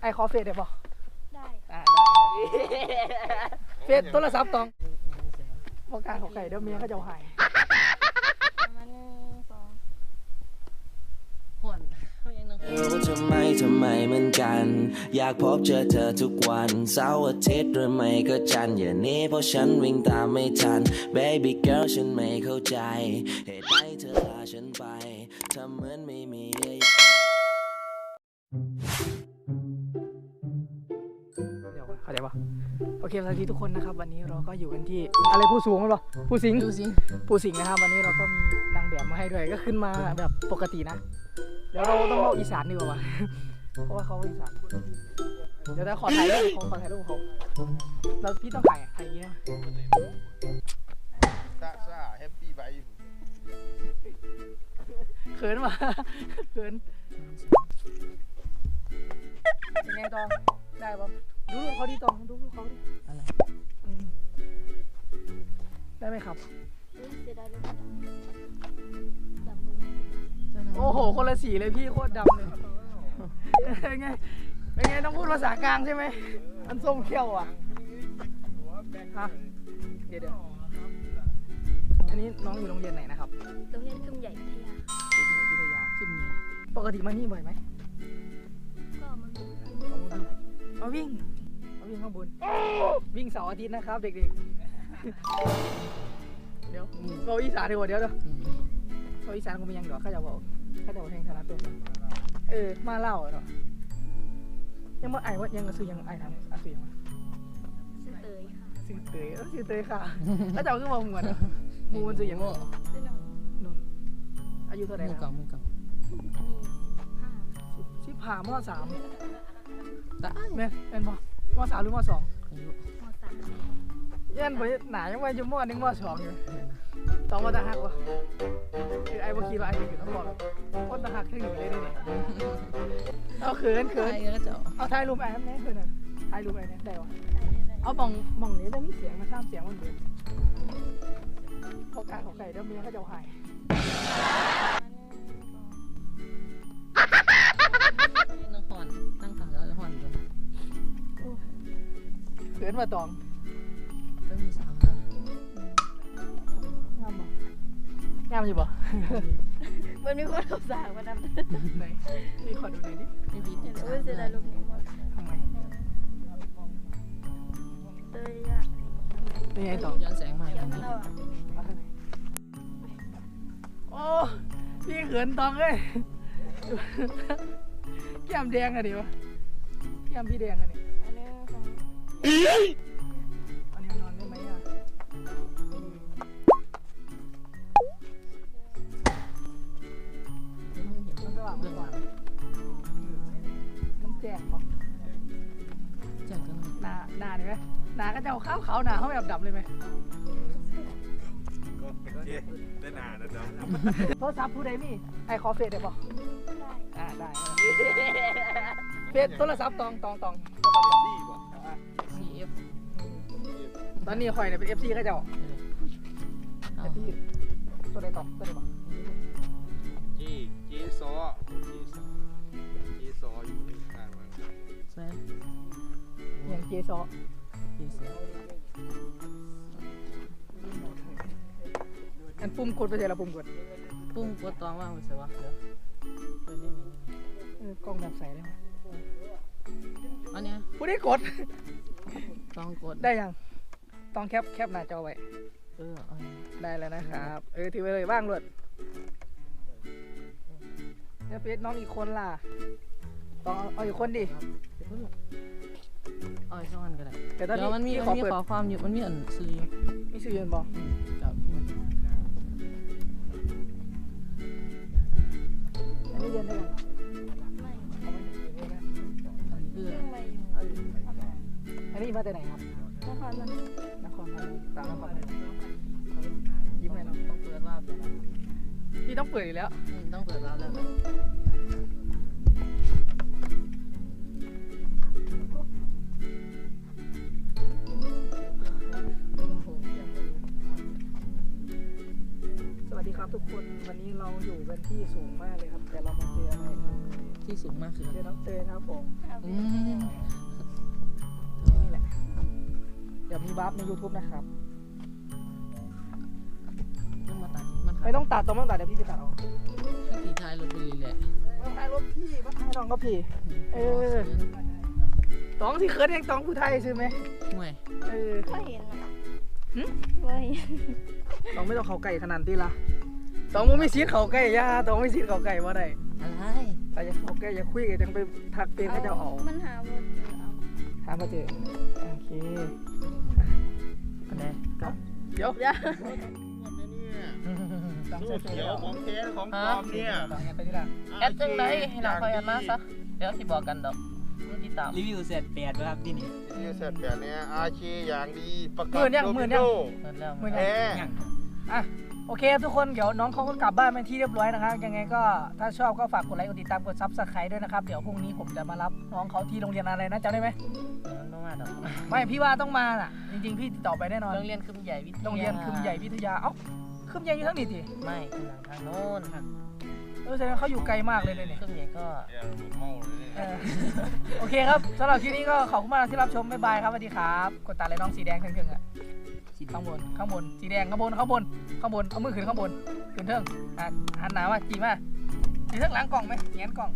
ไอขอเฟซได้ปะได้อ่าได้เฟซโทรศัพท์ตองบอกการของไก่เดี๋ยวเมียเขาจะเอาใหายมาหนึ่งสองห่อนเขายังนึงรู้ทำไมทำไมเหมือนกัน อยากพบเจอเธอทุกวันเสาร์อาทิตย์หรือไม่ก็จันทร์อย่าหนี้เพราะฉันวิ่งตามไม่ทัน baby girl ฉันไม่เข้าใจ เหตุใดเธอลาฉันไปทำเหมือนไม่มี เคสวัสดีทุกคนนะครับ วันนี้เราก็อยู่กันที่อะไรผู้สูงมั้ยปะผู้สิงดูสิผู้สิงนะครับ วันนี้เราก็มีนางแบบมาให้ด้วยก็ขึ้นมาแบบปกตินะเดี๋ยวเราต้องเล่าอีสานดีกว่าวะเพราะว่าเขาอีสานเดี๋ยวจะขอถ่ายรูปเขาขอถ่ายรูปเขาแล้วพี่ต้องถ่ายอะถ่ายอย่างเงี้ยซ่าซ่าแฮปปี้ไบเขินว่ะเขินเป็นไงตองได้ปะดูรูปเขาดิตองดูรูปเขาดิ ได้ไหมครับอุ๊ยเสียดายเลยไม่ได้ดำมือโอ้โห คนละสีเลยพี่โคตรดำเลยเป็นไง เป็นไงต้องพูดภาษากลางใช่ไหม อันส้มเขี้ยวอะฮะเดี๋ยวเดี๋ยวอันนี้น้องอยู่โรงเรียนไหนนะครับ โรงเรียนทุ่งใหญ่พัทยาวิทยาขึ้นปกติมานี่บ่อยไหมก็มันมาวิ่งมาวิ่งข้างบน วิ่งเสาร์อาทิตย์นะครับเด็กๆ เดี๋ยวเราอีสานดีกว่าเดี๋ยวเดี๋ยวเราอีสานคงไม่ยังเดี๋ยวข้าจะบอกข้าจะบอกแทงธนาตัวเออมาเล่าอะเนาะยังมาไอ้ว่ายังกระซื้อยังไอ้ทำอาซื้อยังมาชื่อเตยค่ะซื้อเตยเออซื้อเตยค่ะแล้วเจ้าคือมาเหมือนอะหมูมันซื้อยังโง่ชื่อน้องนุ่นอายุเท่าไหร่มือแล้วเก่ามือเก่าอันนี้ห้าสิบผ่ามสามตายแม่นเป็นปะมสามหรือมสองอายุมสาม ยันไปหนายังไปอยู่มหนึ่งมสองอยู่สองมาตาหักวะคือไอ้บคีว่าไอ้อยู่ต้องบอกเลยคนตาหักแค่หนึ่งเลยนี่เอาเขินเขินใครก็จะเอาถ่ายรูปไอ้นั่นแน่เขินอะถ่ายรูปไอ้เนี่ยได้วะได้ได้ได้เอามองมองนี้ได้มีเสียงมาข้ามเสียงมันเบิดพอการของไก่เดี๋ยวเมียเขาจะเอาใหายยังนึงห่อนนั่งขังแล้วจะห่อนจนเขินมาตอง งามอยู่บ่มันมีคนรับสายมาดำไหนนี่ขอดูหน่อยดิไม่พีติดโอ้ยเสียดายรูปนี้หมดทำไมเตยอะเป็นไงตองย้อนแสงใหม่เขียอันนนี้แล้วอะเอาข้างในโอ้พี่เขินตองเอ้ยแก้มแดงอะดิวะแก้มพี่แดงอะนี่อันนี้ ก็จะเอาข้าวขาวหนาเขาแบบดำเลยไหมก็เป็นเจ๊ได้นานแล้วเนาะโทรศัพท์ผู้ใดมีไอขอเฟซได้ปะได้อ่าได้เฟซโทรศัพท์ตองตองตองซี่บ่อะซีเอฟตอนนี้ข่อยเนี่ยเป็น FC เขาเจ้าเอา FC ตัวใดตองตัวใดปะจี้จี้ซอจี้ซอจี้ซออยู่นี่ข้างมันใช่อย่างเจซอ นปุ่มกดไปเลยละปุ่มกดปุ้งกดตองว่างไปใช่ปะเดี๋ยวเปิดนี่นี่เออกล้องแบบใสเลยไหมอันเนี้ยผู้ได้กด ตองกดได้ยังต้องแคปแคปหน้าจอไว้ เออเอาได้แล้วนะครับ เออถือไปเลยว่างรวดแล้วเฟซน้องอีกคนล่ะต้องเอาเอาอีกคนดิเอาอีกช่องอันก็ได้แต่ตอนเดี๋ยวมันมีนี้มันขอมีเปิด ขอความอยู่มันมีอันซื้ออยู่มีสื่อยืนบอก มาจากไหนครับนครพนมนครพนมสามนครพนมยิ้มให้น้องต้องเปิดรอบแล้วนะพี่ต้องเปิดอยู่แล้วอืมต้องเปิดรอบแล้วนะสวัสดีครับทุกคนวันนี้เราอยู่กันที่สูงมากเลยครับ แต่เรามาเจออะไรที่สูงมากคือเดี๋ยวน้องเจยนะครับผมอืมนี่แหละ เดี๋ยวมีบัฟใน YouTube นะครับ ต้องมาตัดมันไม่ต้องตัดต้องไม่ต้องตัดเดี๋ยวพี่ไปตัดเอาขี่ท้ายรถไปเลยแหละมาพายรถพี่มาพายน้องก็พี่ เออต้องที่เคิร์ดยังต้องผู้ไทยใช่ไหมห่วยเออก็เห็นนะหึว่าเห็นต้องไม่ต้องเขาไก่ขนาดนี้ละต้องบ่มีซีดเขาไก่ย่าต้องไม่ซีดเขาไก่ว่าได้อะไรแต่อย่าเขาไก่อย่าคุยกันจังไปทักเป็นให้เจ้าเอามันหาว่าเจอเอาหามาเจอโอเคอันนี้ก็ เดี๋ยวอย่าสูตรเขียวของเทสของปลอมเนี่ยไปที่ละแอดจังไหนให้เราคอยแอดมาซะเดี๋ยวสิบอกกันดอกมันติดตามรีวิวเสร็จแปดครับที่นี่ที่เสร็จแบบเนี้ยอาชีอย่างดีประหกัมื่นนยังโดหมื่มินยังโนเปิดแล้วหมื่นแอยังร์อะ โอเคทุกคนเดี๋ยวน้องเขาก็กลับบ้านเป็นที่เรียบร้อยนะครับ ยังไงก็ถ้าชอบก็ฝากกดไลค์กดติดตามกดซับสไครต์ด้วยนะครับ เดี๋ยวพรุ่งนี้ผมจะมารับน้องเขาที่โรงเรียนอะไรนะจำได้ไหมเออต้องมาดอกไม่พี่ว่าต้องมาน่ะ จริงๆพี่ติดต่อไปแน่นอนโรงเรียนคึมใหญ่วิทยาโรงเรียนคืมใหญ่วิทยาเอ้าคืมใหญ่อยู่ทั้งนี้ดิไม่ข้างหลังทางโน้นเออแสดงว่าเขาอยู่ไกลมากเลยเลยเนี่ยคึมใหญ่ก็เดี๋ยวเมาเลยเออโอเคครับสำหรับคลิปนี้ก็ขอบคุณมากที่รับชมบ๊ายบายครับสวัสดีครับกดตาเลยน้องสีแดงขึ้นๆอะ ข้างบนข้างบนสีแดงข้างบนข้างบนข้างบนเอามือขึ้นข้างบนขึ้นเทิงอะหันหนาว่าจีมาจีเทิงหล้างกล่องไหมเงนกล่อง